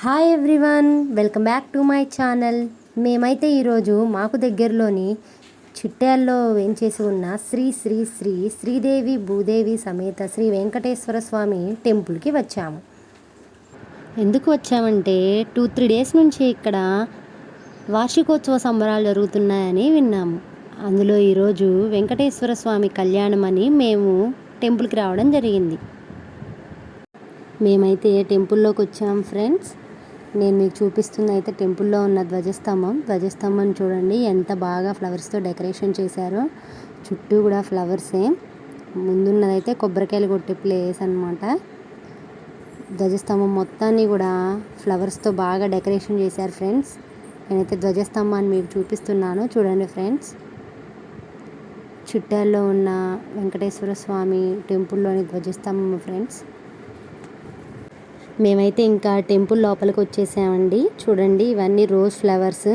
Hi everyone welcome back to my channel మేమైతే ఈరోజు మాకు దగ్గరలోని చిట్యాల్లో వేంచేసి ఉన్న శ్రీ శ్రీ శ్రీ శ్రీదేవి భూదేవి సమేత శ్రీ వెంకటేశ్వర స్వామి టెంపుల్కి వచ్చాము. ఎందుకు వచ్చామంటే టూ త్రీ డేస్ నుంచి ఇక్కడ వార్షికోత్సవ సంబరాలు జరుగుతున్నాయని విన్నాము. అందులో ఈరోజు వెంకటేశ్వర స్వామి కళ్యాణం అని మేము టెంపుల్కి రావడం జరిగింది. మేమైతే టెంపుల్లోకి వచ్చాం ఫ్రెండ్స్. నేను మీకు చూపిస్తుంది అయితే టెంపుల్లో ఉన్న ధ్వజస్తంభం. ధ్వజస్తంభం చూడండి ఎంత బాగా ఫ్లవర్స్తో డెకరేషన్ చేశారో. చుట్టూ కూడా ఫ్లవర్సే. ముందున్నదైతే కొబ్బరికాయలు కొట్టే ప్లేస్ అనమాట ధ్వజస్తంభం మొత్తాన్ని కూడా ఫ్లవర్స్తో బాగా డెకరేషన్ చేశారు ఫ్రెండ్స్. నేనైతే ధ్వజస్తంభాన్ని మీకు చూపిస్తున్నాను చూడండి ఫ్రెండ్స్. చుట్టాల్లో ఉన్న వెంకటేశ్వర స్వామి టెంపుల్లోని ధ్వజస్తంభం ఫ్రెండ్స్. మేమైతే ఇంకా టెంపుల్ లోపలికి వచ్చేసామండి. చూడండి ఇవన్నీ rose flowers.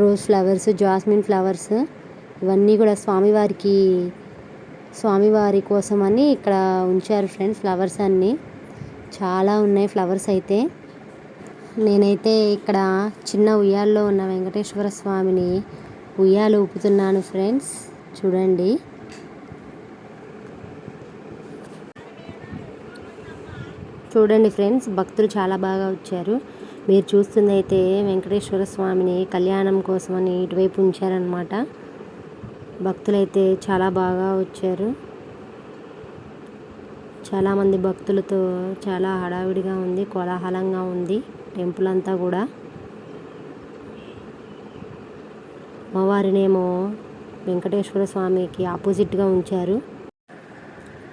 Rose flowers jasmine flowers. ఇవన్నీ కూడా స్వామివారికి స్వామివారి కోసం అని ఇక్కడ ఉంచారు ఫ్రెండ్స్ ఫ్లవర్స్ అన్నీ. చాలా ఉన్నాయి ఫ్లవర్స్ అయితే. నేనైతే ఇక్కడ చిన్న ఉయ్యాల్లో ఉన్న వెంకటేశ్వర స్వామిని ఉయ్యాలు ఊపుతున్నాను ఫ్రెండ్స్. చూడండి. చూడండి ఫ్రెండ్స్ భక్తులు చాలా బాగా వచ్చారు. మీరు చూస్తుంది అయితే వెంకటేశ్వర స్వామిని కళ్యాణం కోసమని ఇటువైపు ఉంచారనమాట భక్తులైతే చాలా బాగా వచ్చారు. చాలామంది భక్తులతో చాలా హడావిడిగా ఉంది కోలాహలంగా ఉంది టెంపుల్ అంతా కూడా. అమ్మవారినేమో వెంకటేశ్వర స్వామికి ఆపోజిట్గా ఉంచారు.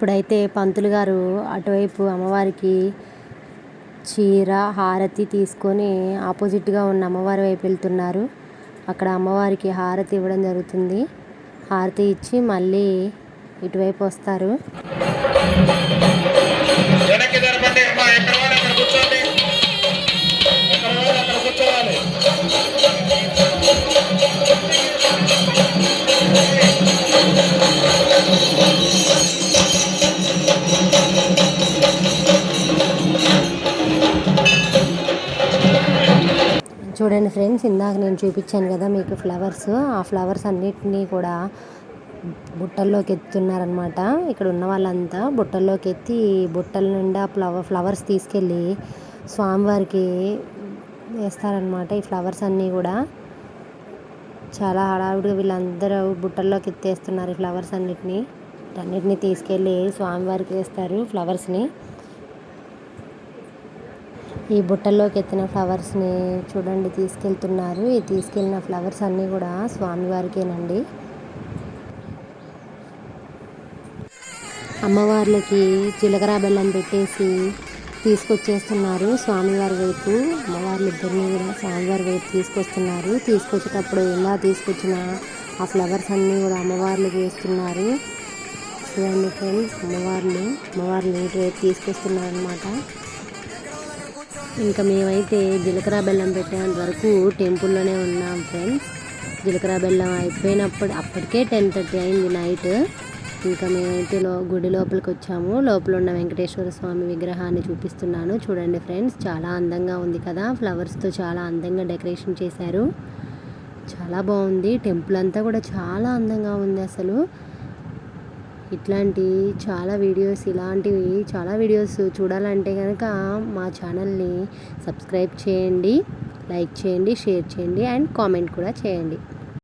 ఇప్పుడైతే పంతులు గారు అటువైపు అమ్మవారికి చీర హారతి తీసుకొని ఆపోజిట్గా ఉన్న అమ్మవారి వైపు వెళ్తున్నారు. అక్కడ అమ్మవారికి హారతి ఇవ్వడం జరుగుతుంది. హారతి ఇచ్చి మళ్ళీ ఇటువైపు వస్తారు. చూడండి ఫ్రెండ్స్ ఇందాక నేను చూపించాను కదా మీకు ఫ్లవర్స్ ఆ ఫ్లవర్స్ అన్నిటినీ కూడా బుట్టల్లోకి ఎత్తున్నారనమాట ఇక్కడ ఉన్న వాళ్ళంతా బుట్టల్లోకి ఎత్తి బుట్టల నిండా ఫ్లవర్ ఫ్లవర్స్ తీసుకెళ్ళి స్వామివారికి వేస్తారనమాట ఈ ఫ్లవర్స్ అన్నీ కూడా చాలా హడావుడిగా వీళ్ళందరూ బుట్టల్లోకి ఎత్తేస్తున్నారు ఈ ఫ్లవర్స్ అన్నిటినీ. అన్నిటినీ తీసుకెళ్ళి స్వామివారికి వేస్తారు ఫ్లవర్స్ని. ఈ బుట్టల్లోకి ఎత్తిన ఫ్లవర్స్ని చూడండి తీసుకెళ్తున్నారు. ఈ తీసుకెళ్ళిన ఫ్లవర్స్ అన్నీ కూడా స్వామివారికేనండి. అమ్మవార్లకి జీలకర్ర బెల్లం పెట్టేసి తీసుకొచ్చేస్తున్నారు స్వామివారి వైపు. అమ్మవార్లు ఇద్దరిని కూడా స్వామివారి వైపు తీసుకొస్తున్నారు. తీసుకొచ్చేటప్పుడు ఎలా తీసుకొచ్చిన ఆ ఫ్లవర్స్ అన్నీ కూడా అమ్మవార్లు వేస్తున్నారు. చూడండి ఫ్రెండ్స్ అమ్మవార్లు అమ్మవార్లు వైపు తీసుకొస్తున్నారు అనమాట ఇంకా మేమైతే జీలకర్ర బెల్లం పెట్టేంత వరకు టెంపుల్లోనే ఉన్నాం ఫ్రెండ్స్. జీలకర్ర బెల్లం అయిపోయినప్పుడు అప్పటికే టెన్ థర్టీ అయింది నైట్. ఇంకా మేమైతే లో గుడి లోపలికి వచ్చాము. లోపల ఉన్న వెంకటేశ్వర స్వామి విగ్రహాన్ని చూపిస్తున్నాను. చూడండి ఫ్రెండ్స్ చాలా అందంగా ఉంది కదా. ఫ్లవర్స్తో చాలా అందంగా డెకరేషన్ చేశారు. చాలా బాగుంది. టెంపుల్ అంతా కూడా చాలా అందంగా ఉంది అసలు. ఇట్లాంటి చాలా వీడియోస్ ఇలాంటివి చాలా వీడియోస్ చూడాలంటే కనుక మా ఛానల్ని సబ్స్క్రైబ్ చేయండి లైక్ చేయండి షేర్ చేయండి అండ్ కామెంట్ కూడా చేయండి.